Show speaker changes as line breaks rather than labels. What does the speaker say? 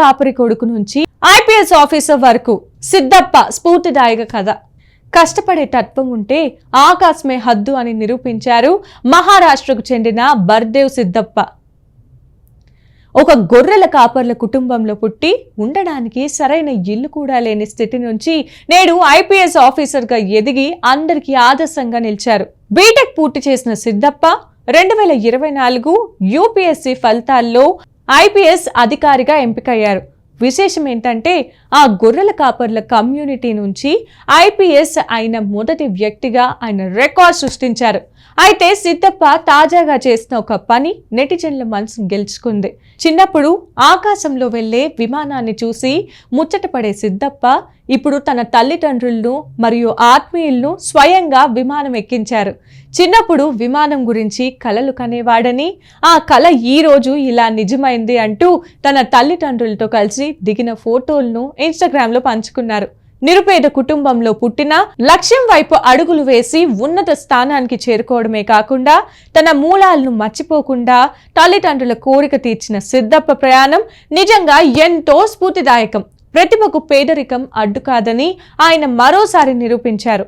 కాపరి కొడుకు నుంచి ఐపీఎస్ ఆఫీసర్ వరకు సిద్ధప్ప స్ఫూర్తిదాయక కథ. కష్టపడే తత్వం ఉంటే ఆకాశమే హద్దు అని నిరూపించారు మహారాష్ట్రకు చెందిన బర్దేవ్ సిద్ధప్ప ఒక గొర్రెల కాపర్ల కుటుంబంలో పుట్టి ఉండడానికి సరైన ఇల్లు కూడా లేని స్థితి నుంచి నేడు ఐపీఎస్ ఆఫీసర్గా ఎదిగి అందరికీ ఆదర్శంగా నిలిచారు. బీటెక్ పూర్తి చేసిన సిద్ధప్ప రెండు వేల ఇరవై నాలుగు యూపీఎస్సీ ఫలితాల్లో ఐపీఎస్ అధికారిగా ఎంపికయ్యారు. విశేషం ఏంటంటే ఆ గొర్రెల కాపర్ల కమ్యూనిటీ నుంచి ఐపీఎస్ అయిన మొదటి వ్యక్తిగా ఆయన రికార్డ్ సృష్టించారు. అయితే సిద్ధప్ప తాజాగా చేసిన ఒక పని నెటిజన్ల మనసు గెలుచుకుంది. చిన్నప్పుడు ఆకాశంలో వెళ్ళే విమానాన్ని చూసి ముచ్చటపడే సిద్ధప్ప ఇప్పుడు తన తల్లిదండ్రులను మరియు ఆత్మీయులను స్వయంగా విమానం ఎక్కించారు. చిన్నప్పుడు విమానం గురించి కలలు కనేవాడని ఆ కళ ఈ రోజు ఇలా నిజమైంది అంటూ తన తల్లిదండ్రులతో కలిసి దిగిన ఫోటోలను ఇన్స్టాగ్రామ్లో పంచుకున్నారు. నిరుపేద కుటుంబంలో పుట్టిన లక్ష్యం వైపు అడుగులు వేసి ఉన్నత స్థానానికి చేరుకోవడమే కాకుండా తన మూలాలను మర్చిపోకుండా తల్లిదండ్రుల కోరిక తీర్చిన సిద్ధప్ప ప్రయాణం నిజంగా ఎంతో స్ఫూర్తిదాయకం. ప్రతిభకు పేదరికం అడ్డు కాదని ఆయన మరోసారి నిరూపించారు.